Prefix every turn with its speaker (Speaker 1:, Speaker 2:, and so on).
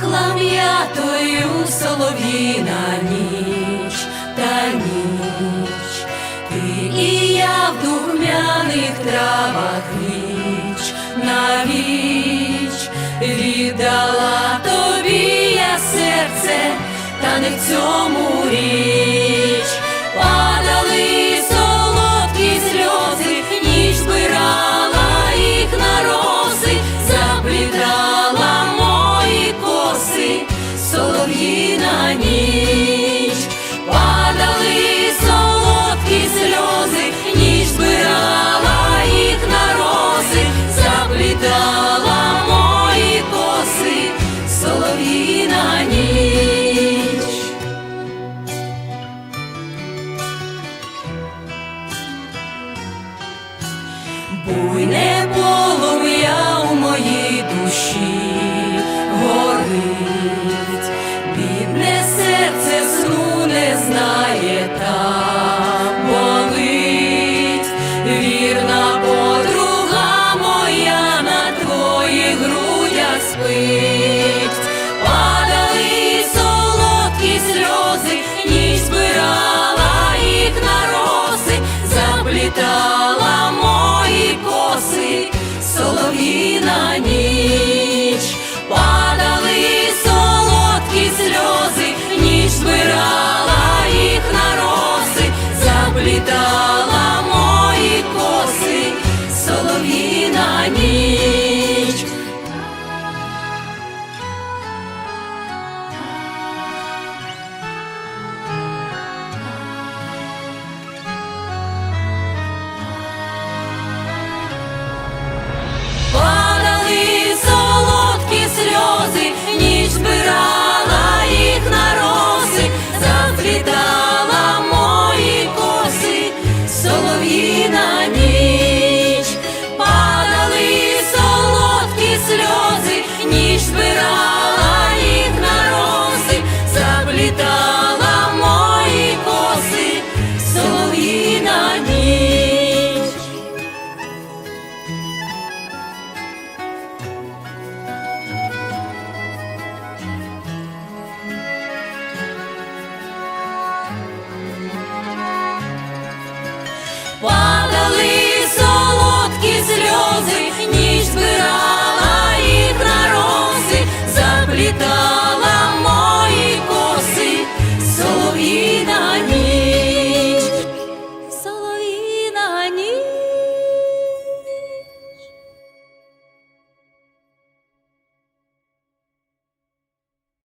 Speaker 1: Хлам'ятою солов'їна ніч та ніч, ти і я в духмяних травах ніч на віч віддала тобі я серце, та не в цьому річ. єдина ніч. Буйна た пліта.